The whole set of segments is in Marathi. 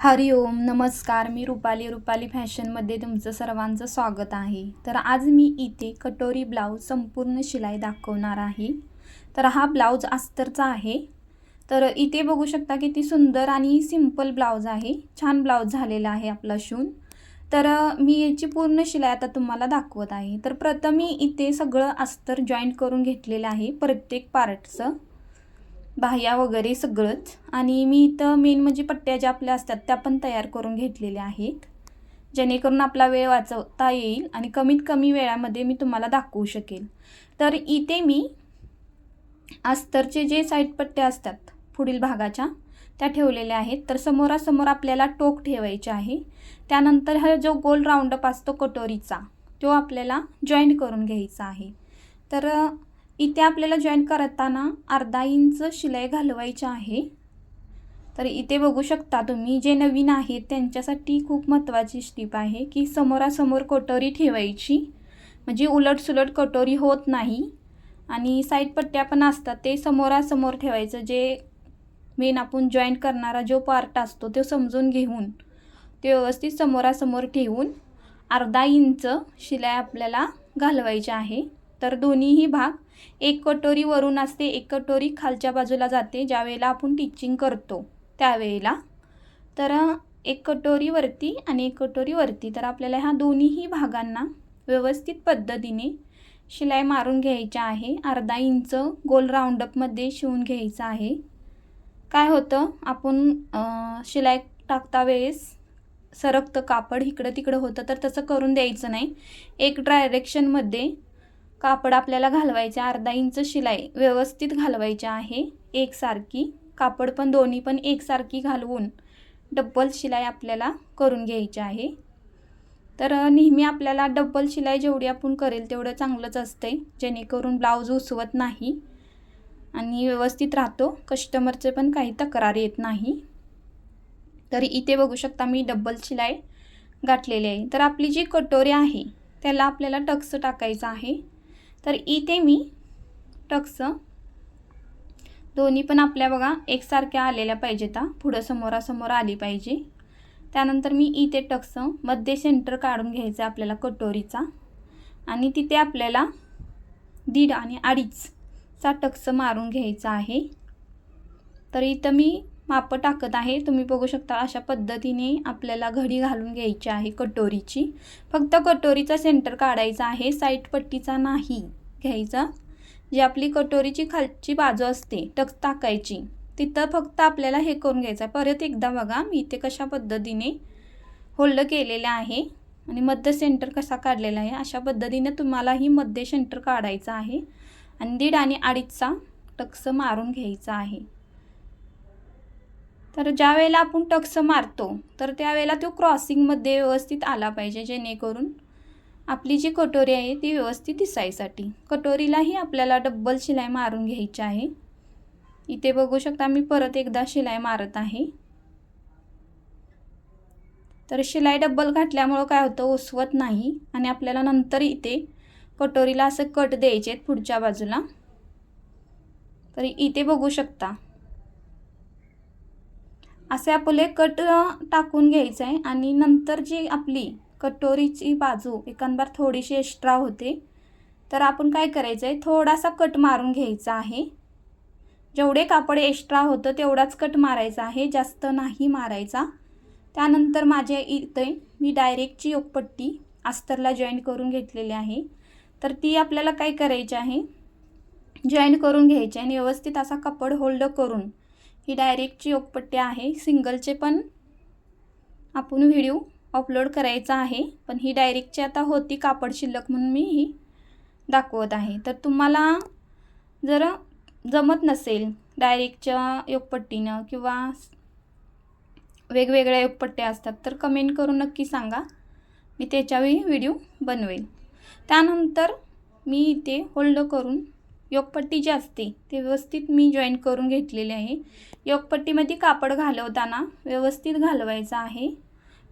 हरिओम नमस्कार. मी रुपाली रुपाली फॅशनमध्ये तुमचं सर्वांचं स्वागत आहे. तर आज मी इथे कटोरी ब्लाऊज संपूर्ण शिलाई दाखवणार आहे. तर हा ब्लाऊज अस्तरचा आहे. तर इथे बघू शकता किती सुंदर आणि सिंपल ब्लाऊज आहे. छान ब्लाऊज झालेला आहे आपला शिवून तर मी याची पूर्ण शिलाई आता तुम्हाला दाखवत आहे. तर प्रथम मी इथे सगळं अस्तर जॉईंट करून घेतलेलं आहे प्रत्येक पार्टचं. बाह्या वगैरे सगळंच. आणि मी इथं मेन म्हणजे पट्ट्या ज्या आपल्या असतात त्या पण तयार करून घेतलेल्या आहेत. जेणेकरून आपला वेळ वाचवता येईल आणि कमीत कमी वेळामध्ये मी तुम्हाला दाखवू शकेल. तर इथे मी अस्तरचे जे साईड पट्ट्या असतात पुढील भागाच्या त्या ठेवलेल्या आहेत. तर समोरासमोर आपल्याला टोक ठेवायचे आहे. त्यानंतर हा जो गोल राऊंडअप असतो कटोरीचा तो आपल्याला जॉईंट करून घ्यायचा आहे. तर इथे आपल्याला जॉईन करताना अर्धा इंच शिलाई घालवायची आहे. तर इथे बघू शकता तुम्ही जे नवीन आहेत त्यांच्यासाठी खूप महत्त्वाची स्टीप आहे की समोरासमोर कटोरी ठेवायची. म्हणजे उलटसुलट कटोरी होत नाही आणि साईड पट्ट्या पण असतात ते समोरासमोर ठेवायचं. जे मेन आपण जॉईन करणारा जो पार्ट असतो तो समजून घेऊन ते व्यवस्थित समोरासमोर ठेवून अर्धा इंच शिलाई आपल्याला घालवायची आहे. तर दोन्हीही भाग एक कटोरी वरून असते एक कटोरी खालच्या बाजूला जाते ज्या वेळेला आपण टिचिंग करतो त्यावेळेला. तर एक कटोरी वरती आणि एक कटोरी वरती तर आपल्याला ह्या दोन्हीही भागांना व्यवस्थित पद्धतीने शिलाई मारून घ्यायच्या आहे. अर्धा इंच गोल राऊंडअपमध्ये शिवून घ्यायचं आहे. काय होतं? आपण शिलाई टाकता वेळेस सरकतं कापड इकडं तिकडं होतं तर तसं करून द्यायचं नाही. एक डायरेक्शनमध्ये कापड आपल्याला घालवायचे अर्धा इंच शिलाई व्यवस्थित घालवायची आहे. एकसारखी. कापड पण दोन्ही पण एकसारखी घालवून डब्बल शिलाई आपल्याला करून घ्यायची आहे. तर नेहमी आपल्याला डब्बल शिलाई जेवढी आपण करेल तेवढं चांगलंच असते जेणेकरून ब्लाऊज उसवत नाही आणि व्यवस्थित राहतो. कस्टमरचे पण काही तक्रार येत नाही. तर इथे बघू शकता मी डब्बल शिलाई गाठलेली आहे. तर आपली जी कटोरी आहे त्याला आपल्याला टक्स टाकायचं आहे. तर इथे मी टक्स दोन्ही पण आपल्या बघा एकसारख्या आलेल्या पाहिजेत पुढं समोरासमोर आली पाहिजे. त्यानंतर मी इथे टक्समध्ये सेंटर काढून घ्यायचं आहे आपल्याला कटोरीचा. आणि तिथे आपल्याला दीड आणि अडीचचा टक्स मारून घ्यायचा आहे. तर इथं मी मापं टाकत आहे. तुम्ही बघू शकता अशा पद्धतीने आपल्याला घडी घालून घ्यायची आहे कटोरीची. फक्त कटोरीचा सेंटर काढायचा आहे. साईड पट्टीचा नाही घ्यायचा. जी आपली कटोरीची खालची बाजू असते टक्स टाकायची. तिथं फक्त आपल्याला हे करून घ्यायचं आहे. परत एकदा बघा मी इथे कशा पद्धतीने होल्ड केलेलं आहे आणि मध्य सेंटर कसा काढलेला आहे अशा पद्धतीने तुम्हालाही मध्य सेंटर काढायचं आहे. आणि दीड आणि अडीचचा टक्स मारून घ्यायचा आहे. तर ज्या वेळेला आपण टक्स मारतो तर त्यावेळेला तो क्रॉसिंगमध्ये व्यवस्थित आला पाहिजे जेणेकरून आपली जी कटोरी आहे ती व्यवस्थित दिसायसाठी. कटोरीलाही आपल्याला डब्बल शिलाई मारून घ्यायची आहे. इथे बघू शकता मी परत एकदा शिलाई मारत आहे. तर शिलाई डब्बल घातल्यामुळं काय होतं ओसवत नाही आणि आपल्याला नंतर इथे कटोरीला असं कट द्यायचे आहेत पुढच्या बाजूला. तर इथे बघू शकता असे आपले कट टाकून घ्यायचं आहे. आणि नंतर जी आपली कटोरीची बाजू एकंदर थोडीशी एक्स्ट्रा होते. तर आपण काय करायचं आहे? थोडासा कट मारून घ्यायचा आहे. जेवढे कापड एक्स्ट्रा होतं तेवढाच कट मारायचा आहे. जास्त नाही मारायचा. त्यानंतर माझ्या इथे मी डायरेक्टची योगपट्टी अस्तरला जॉईन करून घेतलेली आहे. तर ती आपल्याला काय करायची आहे? जॉईन करून घ्यायची आणि व्यवस्थित असा कपड होल्ड करून ही डायरेक्टची योगपट्टी आहे सिंगलचे पण आपण व्हिडिओ अपलोड करायचा आहे. पण ही डायरेक्टची आता होती कापड शिल्लक म्हणून मी ही दाखवत आहे. तर तुम्हाला जर जमत नसेल डायरेक्टच्या योगपट्टीनं किंवा वेगवेगळ्या योगपट्ट्या असतात तर कमेंट करून नक्की सांगा. मी त्याच्यावेळी व्हिडिओ बनवेल. त्यानंतर मी इथे होल्ड करून योगपट्टी जी असते ते व्यवस्थित मी जॉईन करून घेतलेली आहे. योगपट्टीमध्ये कापड घालवताना व्यवस्थित घालवायचं आहे.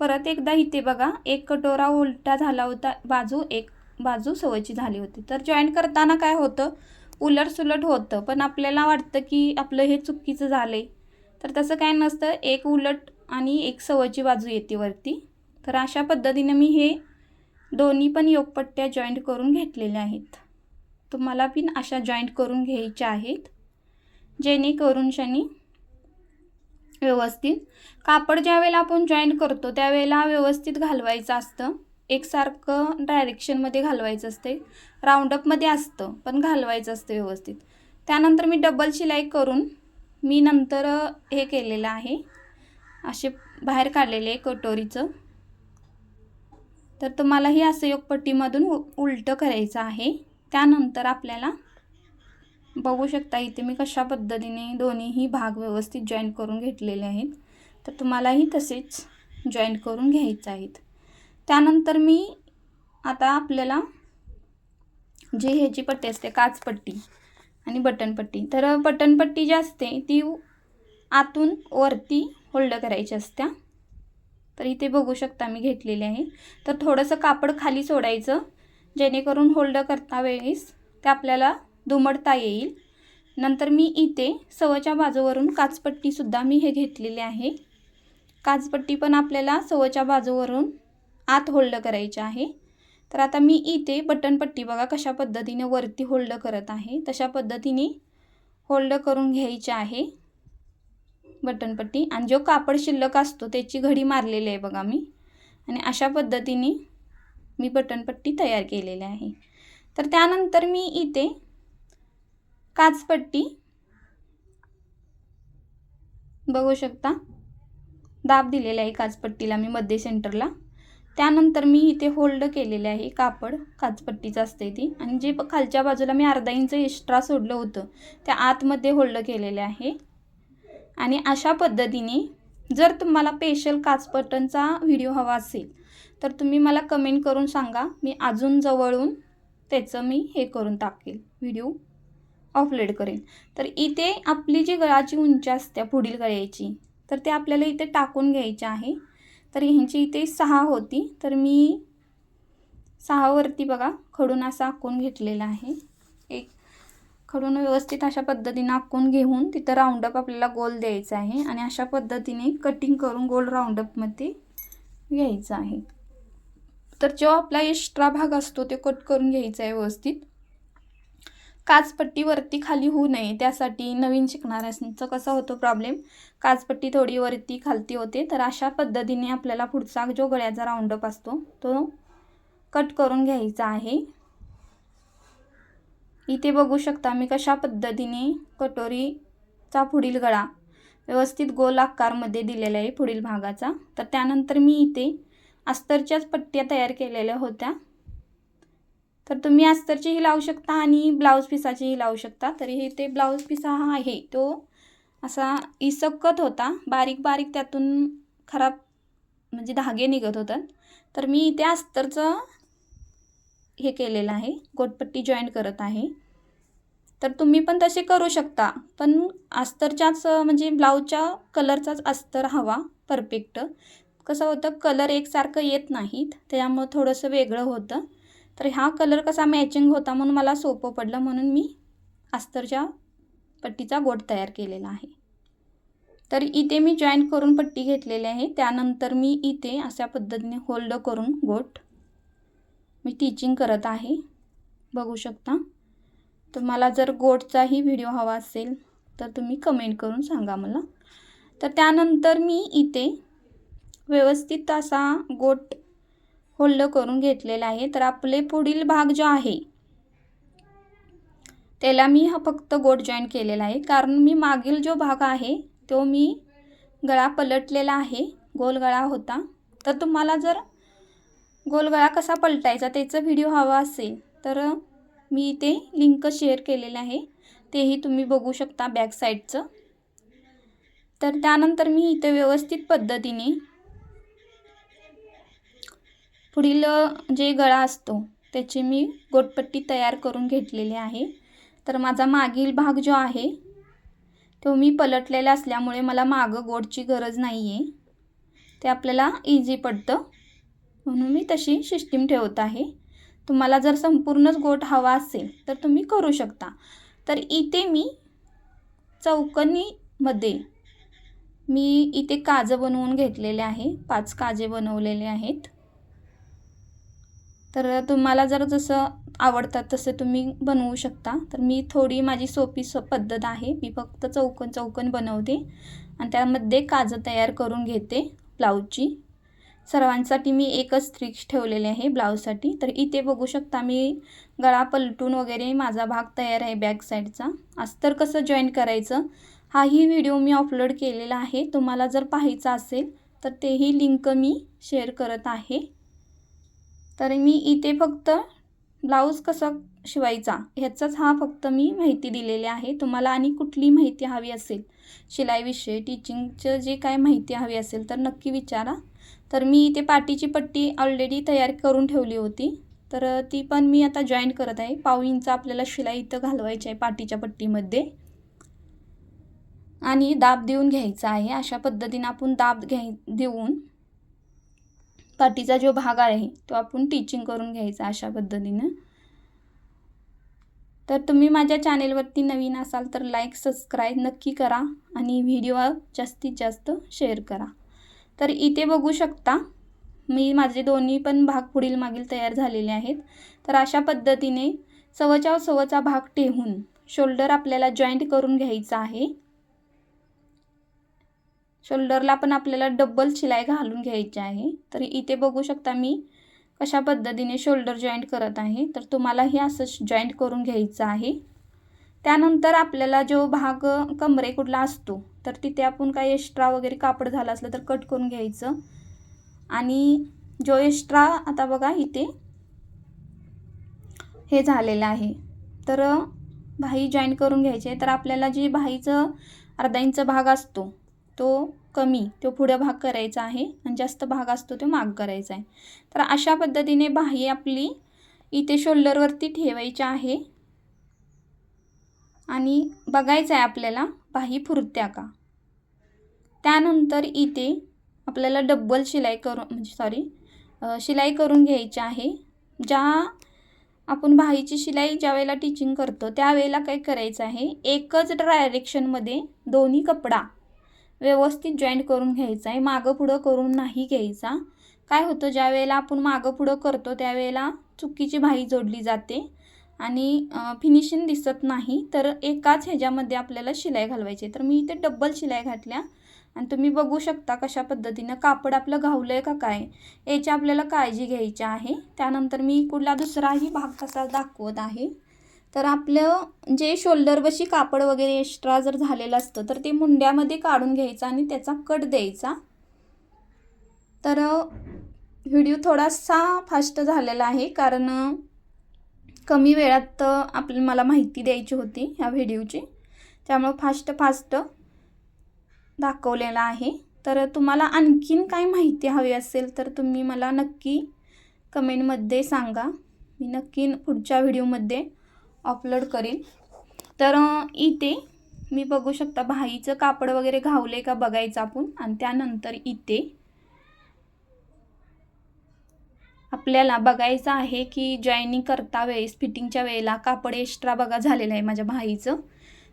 परत एकदा इथे बघा एक कटोरा उलटा झाला होता बाजू एक बाजू सवयची झाली होती. तर जॉईन करताना काय होतं? उलट सुलट होतं. पण आपल्याला वाटतं की आपलं हे चुकीचं झालं आहे तर तसं काय नसतं. एक उलट आणि एक सवयची बाजू येते वरती. तर अशा पद्धतीने मी हे दोन्ही पण योगपट्ट्या जॉईंट करून घेतलेल्या आहेत. तुम्हाला पण अशा जॉईंट करून घ्यायच्या आहेत. जेणेकरून शनी व्यवस्थित कापड ज्यावेळेला आपण जॉईंट करतो त्यावेळेला व्यवस्थित घालवायचं असतं. एकसारखं डायरेक्शनमध्ये घालवायचं असते. राऊंडअपमध्ये असतं पण घालवायचं असतं व्यवस्थित. त्यानंतर मी डबल शिलाई करून मी नंतर हे केलेलं आहे. असे बाहेर काढलेले आहे कटोरीचं. तर तुम्हालाही असं योगपट्टीमधून उ उलटं करायचं आहे. त्यानंतर आपल्याला बघू शकता इथे मी कशा पद्धतीने दोन्हीही भाग व्यवस्थित जॉईन करून घेतलेले आहेत. तर तुम्हालाही तसेच जॉईन करून घ्यायचं आहेत. त्यानंतर मी आता आपल्याला जे ह्याची पट्टी असते काचपट्टी आणि बटनपट्टी तर बटनपट्टी जी असते ती आतून वरती होल्ड करायची असत्या. तर इथे बघू शकता मी घेतलेले आहे. तर थोडंसं कापड खाली सोडायचं. जेणेकरून होल्ड करता वेळेस ते आपल्याला दुमडता येईल. नंतर मी इथे सवच्या बाजूवरून काचपट्टीसुद्धा मी हे घेतलेले आहे. काचपट्टी पण आपल्याला सवच्या बाजूवरून आत होल्ड करायची आहे. तर आता मी इथे बटनपट्टी बघा कशा पद्धतीने वरती होल्ड करत आहे. तशा पद्धतीने होल्ड करून घ्यायची आहे बटनपट्टी आणि जो कापड शिल्लक असतो त्याची घडी मारलेली आहे बघा मी. आणि अशा पद्धतीने मी बटनपट्टी तयार केलेली आहे. तर त्यानंतर मी इथे काचपट्टी बघू शकता. दाब दिलेला आहे काचपट्टीला मी मध्ये सेंटरला. त्यानंतर मी इथे होल्ड केलेले आहे कापड. काचपट्टीचं असते ती. आणि जे खालच्या बाजूला मी अर्धा इंच एक्स्ट्रा सोडलं होतं त्या आतमध्ये होल्ड केलेले आहे. आणि अशा पद्धतीने जर तुम्हाला स्पेशल काचपटनचा व्हिडिओ हवा असेल तर तुम्ही मला कमेंट करून सांगा. मी अजून जवळून त्याचं मी हे करून टाकेल. व्हिडिओ अपलोड करेन. तर इथे आपली जी गळाची उंची असते पुढील गळ्याची तर ते आपल्याला इथे टाकून घ्यायचे आहे. तर ह्यांची इथे सहा होती. तर मी सहावरती बघा खडून असा आखून घेतलेला आहे. एक खडून व्यवस्थित अशा पद्धतीने आखून घेऊन तिथं राऊंडअप आपल्याला गोल द्यायचा आहे. आणि अशा पद्धतीने कटिंग करून गोल राऊंडअपमध्ये घ्यायचं आहे. तर जो आपला एक्स्ट्रा भाग असतो ते कट करून घ्यायचा आहे व्यवस्थित. काचपट्टी वरती खाली होऊ नये त्यासाठी नवीन शिकणाऱ्यांचं कसा होतो प्रॉब्लेम काचपट्टी थोडी वरती खालती होते तर अशा पद्धतीने आपल्याला पुढचा जो गळ्याचा राऊंडअप असतो तो कट करून घ्यायचा आहे. इथे बघू शकता मी कशा पद्धतीने कटोरीचा पुढील गळा व्यवस्थित गोल आकारमध्ये दिलेला आहे पुढील भागाचा. तर त्यानंतर मी इथे अस्तरच्याच पट्ट्या तयार केलेल्या होत्या. तर तुम्ही अस्तरचीही लावू शकता आणि ब्लाऊज पिसाचीही लावू शकता. तरी हे ते ब्लाऊज पिसा हा आहे. तो असा इसकत होता. बारीक बारीक त्यातून खराब म्हणजे धागे निघत होतात. तर मी इथे अस्तरचं हे केलेलं आहे. गोटपट्टी जॉईंट करत आहे. तर तुम्ही पण तसे करू शकता. पण अस्तरच्याच म्हणजे ब्लाऊजच्या कलरचाच अस्तर हवा परफेक्ट. कसं होतं कलर एकसारखं येत नाहीत त्यामुळं थोडंसं वेगळं होतं. तर हा कलर कसा मॅचिंग होता म्हणून मला सोपं पडलं म्हणून मी अस्तरच्या पट्टीचा गोट तयार केलेला आहे. तर इथे मी जॉईंट करून पट्टी घेतलेली आहे. त्यानंतर मी इथे अशा पद्धतीने होल्ड करून गोट मी टीचिंग करत आहे. बघू शकता. तुम्हाला जर गोटचाही व्हिडिओ हवा असेल तर तुम्ही कमेंट करून सांगा मला. तर त्यानंतर मी इथे व्यवस्थित असा गोट होल्ड करून घेतलेला आहे. तर आपले पुढील भाग जो आहे त्याला मी हा फक्त गोट जॉईन केलेला आहे. कारण मी मागील जो भाग आहे तो मी गळा पलटलेला आहे. गोल गळा होता. तर तुम्हाला जर गोल गळा कसा पलटायचा त्याचा व्हिडिओ हवा असेल तर मी इथे लिंक शेअर केलेलं आहे. तेही तुम्ही बघू शकता बॅक साईडचं तर त्यानंतर मी इथे व्यवस्थित पद्धतीने पुढील जे गळा असतो त्याची मी गोटपट्टी तयार करून घेतलेली आहे. तर माझा मागील भाग जो आहे तो मी पलटलेला असल्यामुळे मला मागं गोटची गरज नाही आहे ते आपल्याला इझी पडतं. म्हणून मी तशी सिस्टीम ठेवत आहे. तुम्हाला जर संपूर्णच गोट हवा असेल तर तुम्ही करू शकता. तर इथे मी चौकनीमध्ये मी इथे काजं बनवून घेतलेले आहे. पाच काजे बनवलेले आहेत. तर तुम्हाला जर जसं आवडतात तसे तुम्ही बनवू शकता. तर मी थोडी माझी सोपी स पद्धत आहे. मी फक्त चौकन चौकन बनवते. आणि त्यामध्ये काजं तयार करून घेते ब्लाऊजची. सर्वांसाठी मी एकच स्ट्रिक्स ठेवलेले आहे ब्लाऊजसाठी. तर इथे बघू शकता मी गळा पलटून वगैरे माझा भाग तयार आहे बॅक साईडचा. अस्तर कसं जॉईन करायचं? हाही व्हिडिओ मी अपलोड केलेला आहे. तुम्हाला जर पाहायचा असेल तर तेही लिंक मी शेअर करत आहे. तर मी इथे फक्त ब्लाऊज कसा शिवायचा ह्याचाच हा फक्त मी माहिती दिलेली आहे. तुम्हाला आणि कुठली माहिती हवी असेल शिलाईविषयी टीचिंगचं जे काय माहिती हवी असेल तर नक्की विचारा. तर मी इथे पाठीची पट्टी ऑलरेडी तयार करून ठेवली होती. तर ती पण मी आता जॉईन करत आहे. पाव इंच आपल्याला शिलाई इथं घालवायची आहे पाठीच्या पट्टीमध्ये. आणि दाब देऊन घ्यायचा आहे. अशा पद्धतीनं आपण दाब घ्याय देऊन पाटीचा जो भाग आहे तो आपण टीचिंग करून घ्यायचा अशा पद्धतीनं. तर तुम्ही माझ्या चॅनेलवरती नवीन असाल तर लाईक सबस्क्राईब नक्की करा आणि व्हिडिओ जास्तीत जास्त शेअर करा. तर इथे बघू शकता मी माझे दोन्ही पण भाग पुढील मागील तयार झालेले आहेत. तर अशा पद्धतीने सवचा सवचा भाग ठेवून शोल्डर आपल्याला जॉईंट करून घ्यायचा आहे. शोल्डरला पण आपल्याला डबल शिलाई घालून घ्यायची आहे. तर इथे बघू शकता मी कशा पद्धतीने शोल्डर जॉईंट करत आहे. तर तुम्हालाही असं जॉईंट करून घ्यायचं आहे. त्यानंतर आपल्याला जो भाग कमरे कुठला असतो तर तिथे आपण काही एक्स्ट्रा वगैरे कापड झालं असलं तर कट करून घ्यायचं. आणि जो एक्स्ट्रा आता बघा इथे हे झालेलं आहे. तर भाई जॉईन करून घ्यायचे. तर आपल्याला जी भाईचं अर्धा इंच भाग असतो तो कमी तो पुढे भाग करायचा आहे. आणि जास्त भाग असतो तो माग करायचा आहे. तर अशा पद्धतीने बाही आपली इथे शोल्डरवरती ठेवायची आहे. आणि बघायचं आहे आपल्याला. बाही फुरत्या का? त्यानंतर इथे आपल्याला डब्बल शिलाई करून म्हणजे सॉरी शिलाई करून घ्यायची आहे. ज्या आपण बाहीची शिलाई ज्या वेळेला टीचिंग करतो त्यावेळेला काय करायचं आहे? एकच डायरेक्शनमध्ये दोन्ही कपडा व्यवस्थित जॉईंट करून घ्यायचा आहे. मागं पुढं करून नाही घ्यायचा. काय होतं? ज्या वेळेला आपण मागं पुढं करतो त्यावेळेला चुकीची भाई जोडली जाते. आणि फिनिशिंग दिसत नाही तर एकाच ह्याच्यामध्ये आपल्याला शिलाई घालवायची तर मी इथे डब्बल शिलाई घातल्या. आणि तुम्ही बघू शकता कशा पद्धतीनं कापड आपलं घावलं आहे का काय. याची आपल्याला काळजी घ्यायची आहे. त्यानंतर मी कुठला दुसराही भाग कसा दाखवत आहे. तर आपलं जे शोल्डरवशी कापड वगैरे एक्स्ट्रा जर झालेलं असतं तर ते मुंड्यामध्ये काढून घ्यायचं आणि त्याचा कट द्यायचा. तर व्हिडिओ थोडासा फास्ट झालेला आहे. कारण कमी वेळात आपली मला माहिती द्यायची होती ह्या व्हिडिओची. त्यामुळं फास्ट फास्ट दाखवलेला आहे. तर तुम्हाला आणखीन काय माहिती हवी असेल तर तुम्ही मला नक्की कमेंटमध्ये सांगा. मी नक्की पुढच्या व्हिडिओमध्ये अपलोड करेन. तर इथे मी बघू शकता भाईचं कापड वगैरे घावले का बघायचं आपण. आणि त्यानंतर इथे आपल्याला बघायचं आहे की जॉईनिंग करता वेळेस फिटिंगच्या वेळेला कापड एक्स्ट्रा बघा झालेलं आहे माझ्या भाईचं.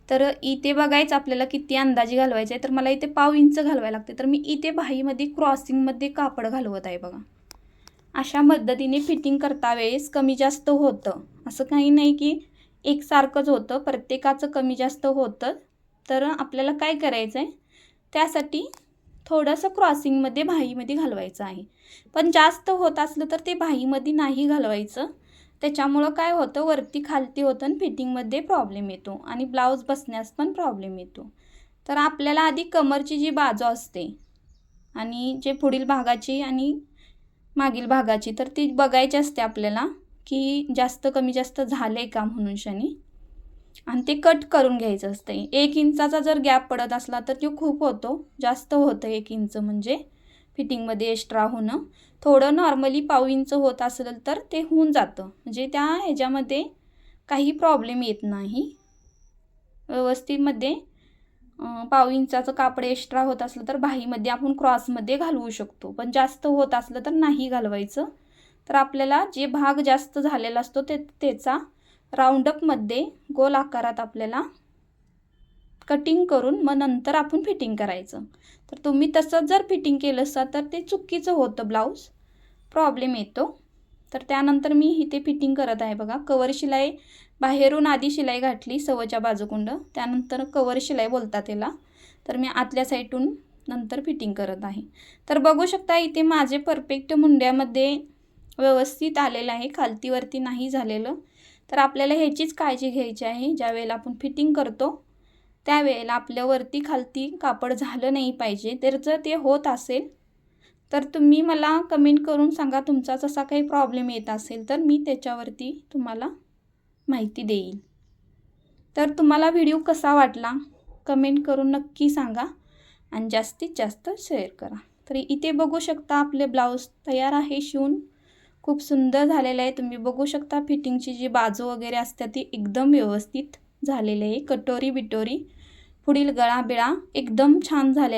तर इथे बघायचं आपल्याला किती अंदाजे घालवायचं आहे तर मला इथे पाव इंच घालवायला लागते. तर मी इथे भाईमध्ये क्रॉसिंगमध्ये कापड घालवत आहे बघा. अशा पद्धतीने फिटिंग करता वेळेस कमी जास्त होतं. असं काही नाही की एकसारखंच होतं प्रत्येकाचं कमी जास्त होतं. तर आपल्याला काय करायचं आहे त्यासाठी थोडंसं क्रॉसिंगमध्ये भाईमध्ये घालवायचं आहे. पण जास्त होत असलं तर ते भाईमध्ये नाही घालवायचं. त्याच्यामुळं काय होतं वरती खालती होतं आणि फिटिंगमध्ये प्रॉब्लेम येतो आणि ब्लाऊज बसण्यास पण प्रॉब्लेम येतो. तर आपल्याला आधी कमरची जी बाजू असते आणि जे पुढील भागाची आणि मागील भागाची तर ती बघायची असते आपल्याला की जास्त कमी जास्त झालं आहे का म्हणून शनी. आणि ते कट करून घ्यायचं असतं. एक इंचाचा जर गॅप पडत असला तर तो खूप होतो. जास्त होतं एक इंच म्हणजे फिटिंगमध्ये एक्स्ट्रा होणं. थोडं नॉर्मली पाव इंच होत असेल तर ते होऊन जातं. म्हणजे त्या ह्याच्यामध्ये काही प्रॉब्लेम येत नाही. व्यवस्थितमध्ये पाव इंचाचं कापड एक्स्ट्रा होत असलं तर बाहीमध्ये आपण क्रॉसमध्ये घालवू शकतो. पण जास्त होत असलं तर नाही घालवायचं. तर आपल्याला जे भाग जास्त झालेला असतो ते त्याचा राऊंडअपमध्ये गोल आकारात आपल्याला कटिंग करून मग नंतर आपण फिटिंग करायचं. तर तुम्ही तसं जर फिटिंग केलं असता तर ते चुकीचं होतं ब्लाऊज प्रॉब्लेम येतो. तर त्यानंतर मी इथे फिटिंग करत आहे बघा. कवर शिलाई बाहेरून आधी शिलाई घातली सवच्या बाजूकुंड. त्यानंतर कवर शिलाई बोलतात त्याला तर मी आतल्या साईडून नंतर फिटिंग करत आहे. तर बघू शकता इथे माझे परफेक्ट मुंड्यामध्ये व्यवस्थित आलेलं आहे. खालतीवरती नाही झालेलं. तर आपल्याला ह्याचीच काळजी घ्यायची आहे. ज्या वेळेला आपण फिटिंग करतो त्यावेळेला आपल्यावरती खालती कापड झालं नाही पाहिजे. तर जर ते होत असेल तर तुम्ही मला कमेंट करून सांगा तुमचा जसा काही प्रॉब्लेम येत असेल तर मी त्याच्यावरती तुम्हाला माहिती देईल. तर तुम्हाला व्हिडिओ कसा वाटला कमेंट करून नक्की सांगा आणि जास्तीत जास्त शेअर करा. तर इथे बघू शकता आपले ब्लाऊज तयार आहे शिवून. खूप सुंदर झालेलं आहे. तुम्ही बघू शकता फिटिंगची जी बाजू वगैरे असते ती एकदम व्यवस्थित झालेली आहे. कटोरी बिटोरी पुढील गळा बिळा एकदम छान झालेला